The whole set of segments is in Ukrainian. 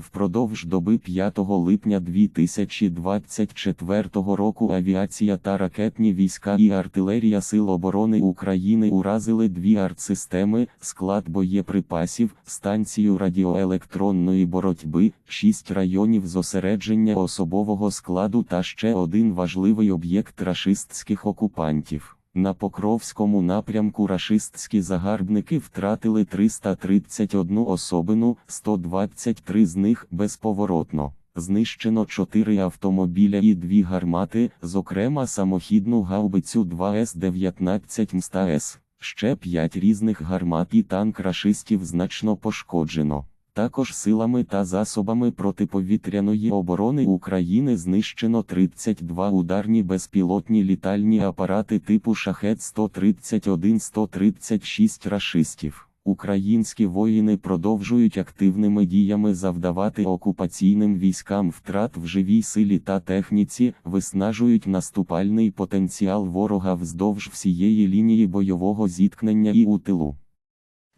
Впродовж доби 5 липня 2024 року авіація та ракетні війська і артилерія Сил оборони України уразили дві артсистеми, склад боєприпасів, станцію радіоелектронної боротьби, шість районів зосередження особового складу та ще один важливий об'єкт рашистських окупантів. На Покровському напрямку рашистські загарбники втратили 331 особину, 123 з них безповоротно. Знищено 4 автомобіля і 2 гармати, зокрема самохідну гаубицю 2С-19 МСТА-С. Ще 5 різних гармат і танк рашистів значно пошкоджено. Також силами та засобами протиповітряної оборони України знищено 32 ударні безпілотні літальні апарати типу шахет 131 136 рашистів. Українські воїни продовжують активними діями завдавати окупаційним військам втрат в живій силі та техніці, виснажують наступальний потенціал ворога вздовж всієї лінії бойового зіткнення і у тилу.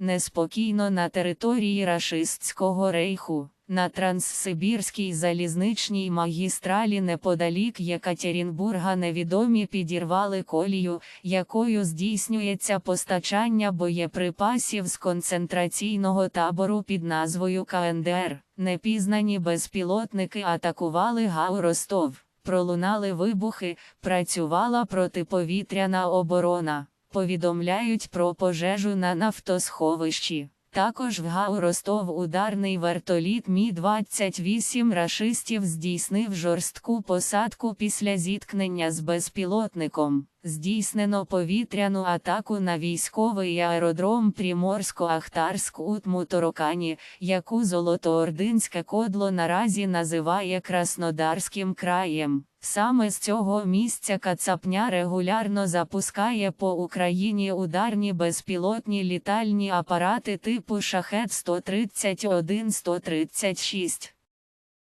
Неспокійно на території рашистського рейху, на Транссибірській залізничній магістралі неподалік Єкатерінбурга невідомі підірвали колію, якою здійснюється постачання боєприпасів з концентраційного табору під назвою КНДР. Непізнані безпілотники атакували ГАУ Ростов. Пролунали вибухи, працювала протиповітряна оборона. Повідомляють про пожежу на нафтосховищі. Також в ГАУ Ростов ударний вертоліт Мі-28 рашистів здійснив жорстку посадку після зіткнення з безпілотником. Здійснено повітряну атаку на військовий аеродром Приморсько-Ахтарськ у Тмутарокані, яку Золотоординське кодло наразі називає Краснодарським краєм. Саме з цього місця Кацапня регулярно запускає по Україні ударні безпілотні літальні апарати типу Шахет 131-136.